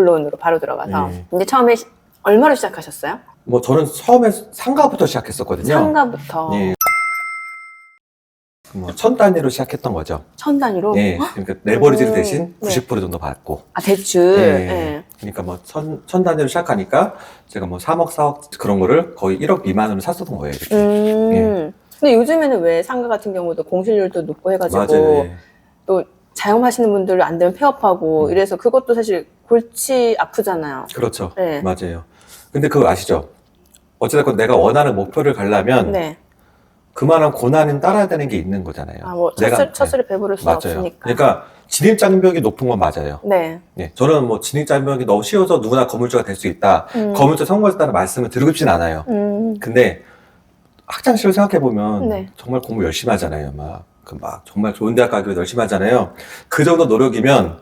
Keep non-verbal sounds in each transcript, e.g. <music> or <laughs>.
본론으로 바로 들어가서 네. 이제 처음에 시- 얼마로 시작하셨어요? 뭐 저는 처음에 상가부터 시작했었거든요. 상가부터 예. 뭐 천 단위로 시작했던 거죠. 천 단위로 예. 그러니까 레버리지를 오, 대신 네. 90% 정도 받고. 아 대출 예. 예. 그러니까 뭐 천, 천 단위로 시작하니까 제가 뭐 3억, 4억 그런 거를 거의 1억 미만으로 샀었던 거예요. 이렇게. 음. 예. 근데 요즘에는 왜 상가 같은 경우도 공실률도 높고 해가지고 맞아요. 예. 또 자영하시는 분들 안 되면 폐업하고 음. 이래서 그것도 사실 골치 아프잖아요. 그렇죠. 네. 맞아요. 근데 그거 아시죠? 어찌됐건 내가 원하는 목표를 가려면 네. 그만한 고난은 따라야 되는 게 있는 거잖아요. 아 뭐 내가- 첫술 첫술에 배부를 수 맞아요. 없으니까. 그러니까 진입장벽이 높은 건 맞아요. 네. 예, 저는 뭐 진입장벽이 너무 쉬워서 누구나 건물주가 될 수 있다. 음. 건물주 성공했다는 말씀을 드리고 싶진 않아요. 음. 근데 학창 시절 생각해 보면 네. 정말 공부 열심히 하잖아요. 막, 그 막 정말 좋은 대학 가기 위해 열심히 하잖아요. 그 정도 노력이면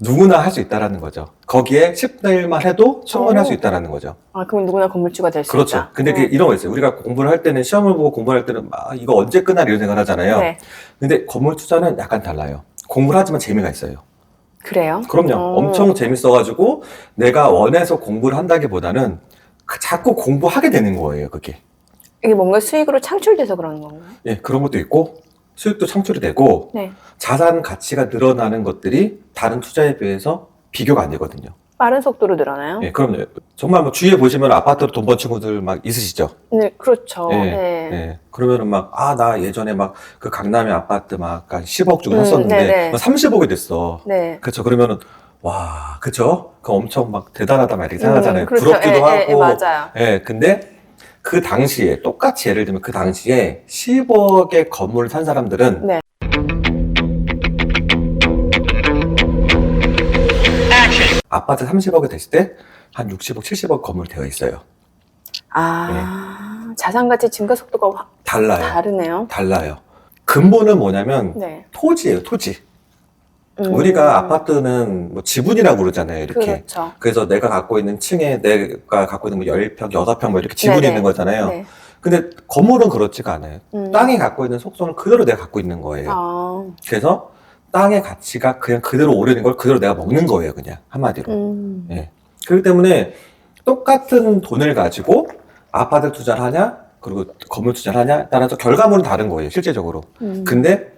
누구나 할 수 있다라는 거죠. 거기에 10대 1만 해도 충분히 할수 오. 있다라는 거죠. 아 그럼 누구나 건물주가 될 수 그렇죠. 있다. 근데 그 네. 이런 거 있어요. 우리가 공부를 할 때는 시험을 보고 공부를 할 때는 막 이거 언제 끝나 이런 생각을 하잖아요. 네. 근데 건물 투자는 약간 달라요. 공부를 하지만 재미가 있어요. 그래요? 그럼요. 어. 엄청 재밌어가지고 내가 원해서 공부를 한다기보다는 그 자꾸 공부하게 되는 거예요. 그게. 이게 뭔가 수익으로 창출돼서 그러는 건가요? 예, 그런 것도 있고 수익도 창출이 되고 네. 자산 가치가 늘어나는 것들이 다른 투자에 비해서 비교가 안 되거든요. 빠른 속도로 늘어나요? 예, 그럼요. 정말 뭐 주위에 보시면 아파트로 돈 번 친구들 막 있으시죠? 네, 그렇죠. 예, 네. 예. 그러면은 막, 아, 나 예전에 막 그 강남에 아파트 막한 10억 주고 음, 샀었는데 네네. 30억이 됐어. 네. 그쵸. 그러면은, 와, 그쵸? 그 엄청 막 대단하다 막 이렇게 생각하잖아요. 음, 그렇죠. 부럽기도 예, 하고. 예, 예, 맞아요. 예, 근데 그 당시에, 똑같이 예를 들면 그 당시에 10억의 건물을 산 사람들은 네. 아파트 30억이 됐을 때 한 60억, 70억 건물 되어 있어요. 아, 자산 가치 증가 속도가 확 달라요. 다르네요. 달라요. 근본은 뭐냐면 네. 토지예요, 토지. 음. 우리가 아파트는 뭐 지분이라고 그러잖아요, 이렇게. 그렇죠. 그래서 내가 갖고 있는 층에 내가 갖고 있는 뭐 10평, 6평 뭐 이렇게 지분이 네네. 있는 거잖아요. 네. 근데 건물은 그렇지가 않아요. 음. 땅이 갖고 있는 속성은 그대로 내가 갖고 있는 거예요. 아, 그래서 땅의 가치가 그냥 그대로 오르는 걸 그대로 내가 먹는 거예요, 그냥 한마디로. 음. 예. 그렇기 때문에 똑같은 돈을 가지고 아파트 투자를 하냐, 그리고 건물 투자를 하냐 따라서 결과물은 다른 거예요, 실제적으로. 음. 근데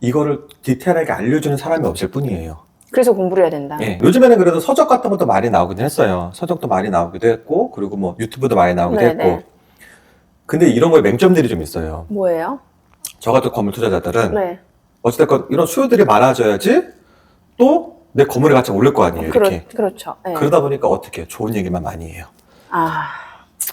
이거를 디테일하게 알려주는 사람이 없을 뿐이에요. 그래서 공부를 해야 된다. 예. 요즘에는 그래도 서적 같은 것도 많이 나오긴 했어요. 서적도 많이 나오기도 했고, 그리고 뭐 유튜브도 많이 나오기도 네네. 했고. 근데 이런 거에 맹점들이 좀 있어요. 뭐예요? 저 같은 건물 투자자들은 네. 어찌됐건 이런 수요들이 많아져야지 또 내 건물의 가치가 오를 거 아니에요. 그렇, 이렇게. 그렇죠. 네. 그러다 보니까 어떻게 해요? 좋은 얘기만 많이 해요. 아,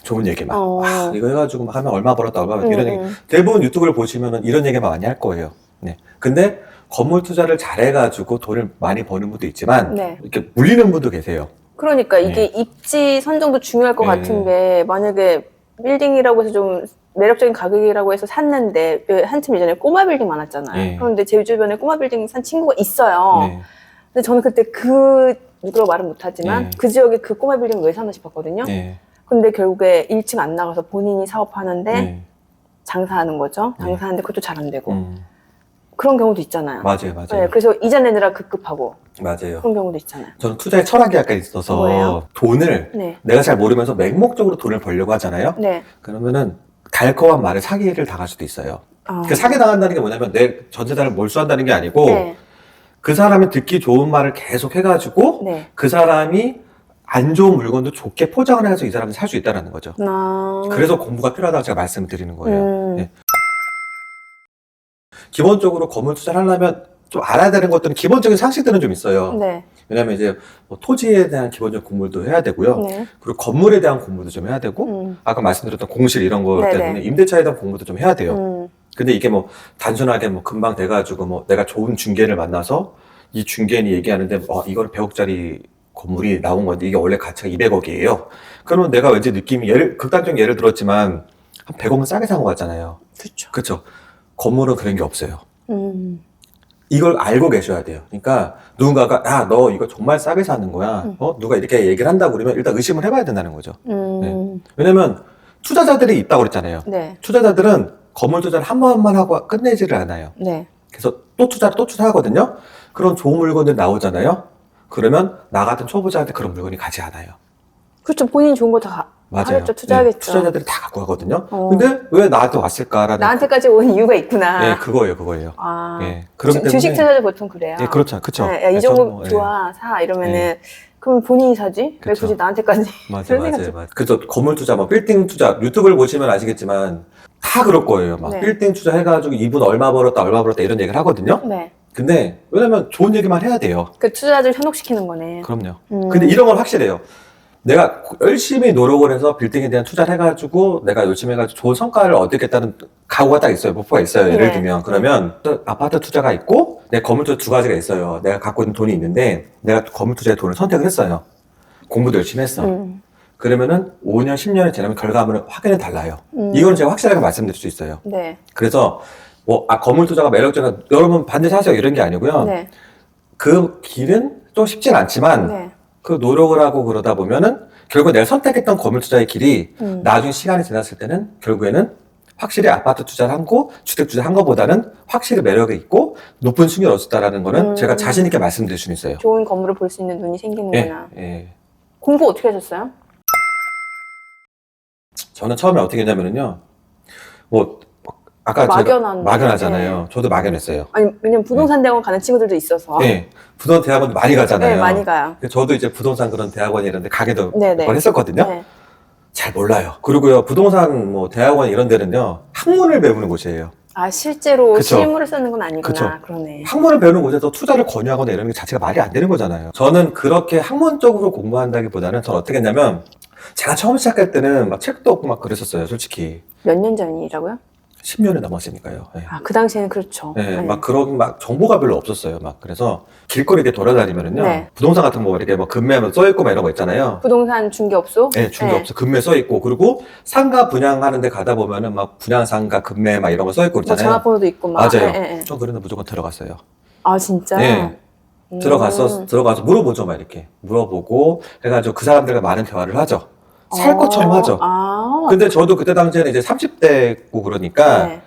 좋은 얘기만. 어. 아, 이거 해가지고 막 하면 얼마 벌었다, 얼마 벌었다. 이런 음, 얘기. 음. 대부분 유튜브를 보시면은 이런 얘기만 많이 할 거예요. 네. 근데 건물 투자를 잘해가지고 돈을 많이 버는 분도 있지만 네. 이렇게 물리는 분도 계세요. 그러니까 이게 네. 입지 선정도 중요할 것 네. 같은 게 만약에 빌딩이라고 해서 좀 매력적인 가격이라고 해서 샀는데 그 한참 예전에 꼬마 빌딩 많았잖아요. 네. 그런데 제 주변에 꼬마 빌딩 산 친구가 있어요. 네. 근데 저는 그때 그 누구라고 말은 못하지만 네. 그 지역에 그 꼬마 빌딩 왜 사나 싶었거든요. 네. 근데 결국에 1층 안 나가서 본인이 사업하는데 네. 장사하는 거죠. 네. 장사하는데 그것도 잘 안 되고 음, 그런 경우도 있잖아요. 맞아요, 맞아요. 네, 그래서 이자 내느라 급급하고 맞아요. 그런 경우도 있잖아요. 저는 투자에 철학이 약간 있어서 뭐예요? 돈을 네, 내가 잘 모르면서 맹목적으로 돈을 벌려고 하잖아요. 네. 그러면은 달콤한 말에 사기를 당할 수도 있어요. 어. 그 사기 당한다는 게 뭐냐면 내 전재산을 몰수한다는 게 아니고 네, 그 사람이 듣기 좋은 말을 계속 해가지고 네. 그 사람이 안 좋은 물건도 좋게 포장을 해서 이 사람이 살 수 있다는 거죠. 나... 그래서 공부가 필요하다고 제가 말씀을 드리는 거예요. 음. 네. 기본적으로 건물 투자를 하려면 좀 알아야 되는 것들은 기본적인 상식들은 좀 있어요. 네, 왜냐면 이제 뭐 토지에 대한 기본적 공부도 해야 되고요. 네. 그리고 건물에 대한 공부도 좀 해야 되고, 음, 아까 말씀드렸던 공실 이런 거 네네. 때문에 임대차에 대한 공부도 좀 해야 돼요. 음, 근데 이게 뭐 단순하게 뭐 금방 돼가지고 뭐 내가 좋은 중개를 만나서 이 중개인이 얘기하는데 어, 이거는 100억짜리 건물이 나온 건데 이게 원래 가치가 200억이에요. 그러면 내가 왠지 느낌이 예를, 극단적 예를 들었지만 한 100억은 싸게 산것 같잖아요. 그렇죠. 그렇죠. 건물은 그런 게 없어요. 음, 이걸 알고 계셔야 돼요. 그러니까 누군가가 야 너 이거 정말 싸게 사는 거야. 음. 어 누가 이렇게 얘기를 한다고 그러면 일단 의심을 해봐야 된다는 거죠. 음, 왜냐면 투자자들이 있다고 그랬잖아요. 네, 투자자들은 건물 투자를 한 번만 하고 끝내지를 않아요. 네. 그래서 또 투자를 또 투자하거든요. 그런 좋은 물건들이 나오잖아요. 그러면 나 같은 초보자한테 그런 물건이 가지 않아요. 그렇죠. 본인이 좋은 거다 맞아요. 하겠죠. 투자하겠죠. 네, 투자자들이 다 갖고 가거든요. 어. 근데 왜 나한테 왔을까라는 나한테까지 온 이유가 있구나. 네, 그거예요, 그거예요. 아. 예, 그렇기 주, 때문에 투자자 보통 그래요. 예, 그렇죠, 그렇죠. 네, 야, 이 예, 정도 뭐, 예. 좋아 사 이러면은 예. 그럼 본인이 사지 왜 그쵸. 굳이 나한테까지 맞아요, <laughs> 맞아요, 맞아요. 그래서 건물 투자, 뭐 빌딩 투자, 유튜브를 보시면 아시겠지만 다 그럴 거예요. 막 네. 빌딩 투자 해가지고 이분 얼마 벌었다, 얼마 벌었다 이런 얘기를 하거든요. 네. 근데 왜냐면 좋은 얘기만 해야 돼요. 그 투자자들 현혹시키는 거네. 그럼요. 음. 근데 이런 건 확실해요. 내가 열심히 노력을 해서 빌딩에 대한 투자를 해가지고 내가 열심히 해가지고 좋은 성과를 얻겠다는 각오가 딱 있어요. 목표가 있어요. 예를 네. 들면. 그러면 또 아파트 투자가 있고 내 건물 투자 두 가지가 있어요. 내가 갖고 있는 돈이 있는데 내가 건물 투자의 돈을 선택을 했어요. 공부도 열심히 했어. 음. 그러면은 5년, 10년이 지나면 결과물은 확연히 달라요. 음. 이거는 제가 확실하게 말씀드릴 수 있어요. 네. 그래서 뭐, 아, 건물 투자가 매력적이다. 여러분 반드시 하세요. 이런 게 아니고요. 네. 그 길은 좀 쉽진 않지만 네. 그 노력을 하고 그러다 보면은 결국 내가 선택했던 건물 투자의 길이 음. 나중에 시간이 지났을 때는 결국에는 확실히 아파트 투자를 한 거, 주택 투자를 한 거보다는 확실히 매력이 있고 높은 수익을 얻었다라는 거는 음. 제가 자신 있게 말씀드릴 수 있어요. 좋은 건물을 볼 수 있는 눈이 예, 생기는구나. 예. 공부 어떻게 하셨어요? 저는 처음에 어떻게 했냐면은요. 뭐 아까 제가 막연한데. 막연하잖아요. 네. 저도 막연했어요. 아니 왜냐면 부동산 대학원 가는 친구들도 있어서. 네. 부동산 대학원도 많이 가잖아요. 네, 많이 가요. 그래서 저도 이제 부동산 그런 대학원 이런 데 가게도 네, 몇번 네. 했었거든요. 네. 잘 몰라요. 그리고요, 부동산 뭐 대학원 이런 데는요, 학문을 배우는 곳이에요. 아 실제로 그쵸. 실물을 쓰는 건 아니구나. 그쵸. 그러네. 학문을 배우는 곳에서 투자를 권유하거나 이런 게 자체가 말이 안 되는 거잖아요. 저는 그렇게 학문적으로 공부한다기보다는 저는 어떻게 했냐면, 제가 처음 시작할 때는 막 책도 없고 막 그랬었어요, 솔직히. 몇 년 전이라고요? 10년이 넘었으니까요. 예. 아 그 당시에는 그렇죠. 예, 네. 막 그런 막 정보가 별로 없었어요. 막 그래서 길거리 이렇게 돌아다니면은요, 네. 부동산 같은 거 이렇게 뭐 금매하면 써 있고 막 이런 거 있잖아요. 부동산 중개업소? 예, 중개 네. 금매 써 있고, 그리고 상가 분양하는 데 가다 보면은 막 분양 상가 금매 막 이런 거 써 있고 뭐 그러잖아요. 전화번호도 있고 막. 맞아요. 예, 예, 예. 전 그런데 무조건 들어갔어요. 아 진짜? 예. 음. 들어가서, 들어가서 물어보죠, 막 이렇게. 물어보고, 해가지고 그 사람들과 많은 대화를 하죠. 살 것처럼 어, 하죠. 아. 근데 저도 그때 당시에는 이제 30대고 그러니까, 네.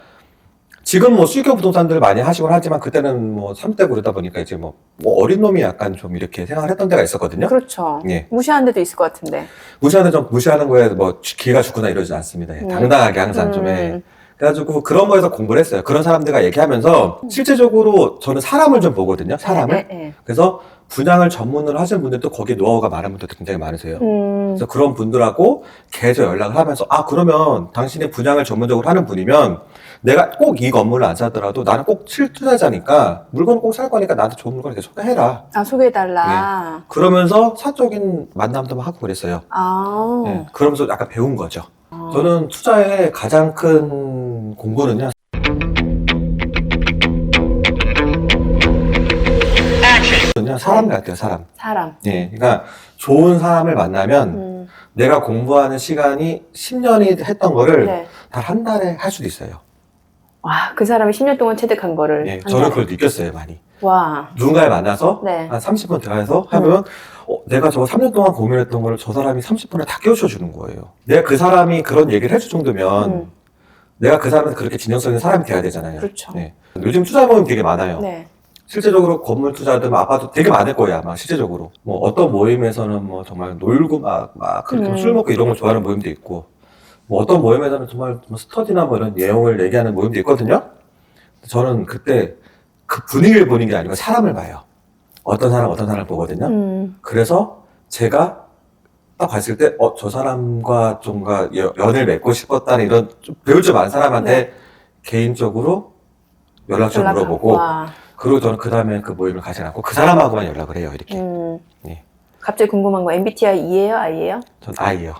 지금 뭐 수익형 부동산들 많이 하시곤 하지만 그때는 뭐 30대고 그러다 보니까 이제 뭐, 뭐 어린 놈이 약간 좀 이렇게 생각을 했던 데가 있었거든요. 그렇죠. 예. 무시하는 데도 있을 것 같은데. 무시하는 좀, 무시하는 거에 뭐 기가 죽거나 이러지 않습니다. 예, 음. 당당하게 항상 좀 해. 음. 그래가지고 그런 거에서 공부를 했어요. 그런 사람들과 얘기하면서 실제적으로 저는 사람을 좀 보거든요. 사람을. 예, 예, 예. 그래서 분양을 전문으로 하시는 분들도 거기에 노하우가 많은 분들도 굉장히 많으세요. 음. 그래서 그런 분들하고 계속 연락을 하면서 아 그러면 당신이 분양을 전문적으로 하는 분이면 내가 꼭 이 건물을 안 사더라도 나는 꼭 실투자자니까 물건을 꼭 살 거니까 나한테 좋은 물건을 계속 소개해라. 아 소개해달라. 그러면서 사적인 만남도 막 하고 그랬어요. 아. 예, 그러면서 약간 배운 거죠. 아. 저는 투자의 가장 큰 공부는요. 그냥 사람 같아요, 사람. 사람. 예, 그러니까 좋은 사람을 만나면 음. 내가 공부하는 시간이 10년이 했던 거를 네. 단 한 달에 할 수도 있어요. 와, 그 사람이 10년 동안 체득한 거를. 예, 한 저는 달에. 그걸 느꼈어요, 많이. 와. 누군가를 만나서 네. 한 30분 대화해서 하면 어, 내가 저거 3년 동안 고민했던 거를 저 사람이 30분에 다 깨우쳐 주는 거예요. 내가 그 사람이 그런 얘기를 해줄 정도면 음. 내가 그 사람한테 그렇게 진정성 있는 사람이 돼야 되잖아요. 그렇죠. 네. 요즘 투자 모임 되게 많아요. 네. 실제적으로 건물 투자든 뭐 아파트 되게 많을 거야, 아마 실제적으로. 뭐 어떤 모임에서는 뭐 정말 놀고 막, 막 그렇게 음. 술 먹고 이런 걸 좋아하는 모임도 있고, 뭐 어떤 모임에서는 정말 뭐 스터디나 뭐 이런 내용을 얘기하는 모임도 있거든요. 저는 그때 그 분위기를 보는 게 아니고 사람을 봐요. 어떤 사람, 어떤 사람을 보거든요. 음. 그래서 제가 딱 봤을 때, 어, 저 사람과 좀가 여- 연을 맺고 싶었다는 이런 좀 배울 줄 많은 사람한테 개인적으로 연락처를 연락- 물어보고, 와. 그리고 저는 그 다음에 그 모임을 가지 않고 그 사람하고만 연락을 해요, 이렇게. 음. 예. 갑자기 궁금한 거 MBTI E예요, I예요? 전 아이요.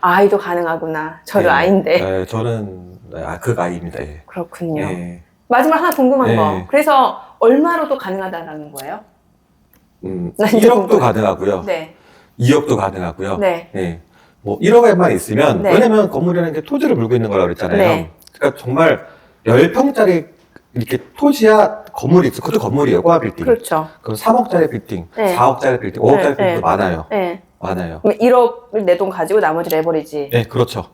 아이도 가능하구나. 저도 예. 아이인데. 예, 저는 아, 그 아이입니다. 예. 그렇군요. 예. 마지막 하나 궁금한 네. 거. 그래서 얼마로도 가능하다라는 거예요? 음, <laughs> 난 이제 1억도 궁금해. 가능하고요. 네. 2억도 가능하고요. 네. 예. 뭐 1억에만 있으면 네. 왜냐면 건물이라는 게 토지를 물고 있는 거라고 그랬잖아요. 네. 그러니까 정말 10평짜리 이렇게 토지야 건물이 있어. 그것도 건물이에요. 꼬아 빌딩. 그렇죠. 그럼 3억짜리 빌딩, 네. 4억짜리 빌딩, 5억짜리 네, 빌딩도 네. 많아요. 네. 많아요. 그럼 1억을 내 돈 가지고 나머지 레버리지 예, 그렇죠.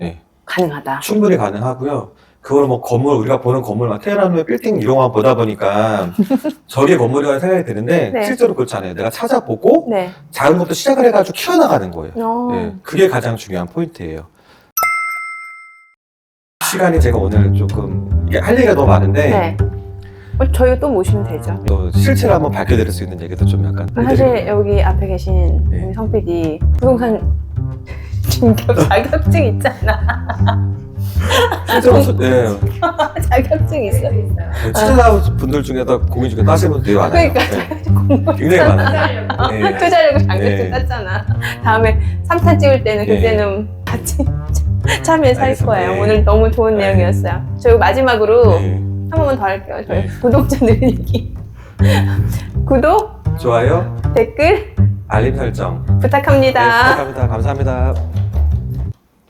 예. 가능하다. 충분히 가능하고요. 그거는 뭐 건물 우리가 보는 건물 막 테헤란 후에 빌딩 이런 거만 보다 보니까 <laughs> 저게 건물이라는 생각이 드는데 네. 실제로 그렇지 않아요. 내가 찾아보고 네. 작은 것부터 시작을 해가지고 키워나가는 거예요. 어. 예, 그게 가장 중요한 포인트예요. 시간이 제가 오늘 조금 할 얘기가 너무 많은데 네. 어, 저희가 또 모시면 되죠. 또 실체를 한번 밝혀드릴 수 있는 얘기도 좀 약간 사실 여기 앞에 계신 네. 우리 성 PD 부동산 <laughs> 중개업 자격증 있잖아. 실제로 소- 예, <laughs> 자격증 있어. 투자 분들 중에도 공인 중에 따시는 분들 되게 많아요. 그러니까 예, 굉장히 많아요. 예. 투자려고 자격증 네. 땄잖아. 다음에 3탄 찍을 때는 네. 그때는 같이 할 알겠습니다. 거예요. 네. 오늘 너무 좋은 네. 내용이었어요. 저희 마지막으로 네. 한 번만 더 할게요. 저희 네. 구독자들 얘기. 구독, 좋아요, 댓글 알림 설정. 네, 부탁합니다. 부탁합니다. 감사합니다.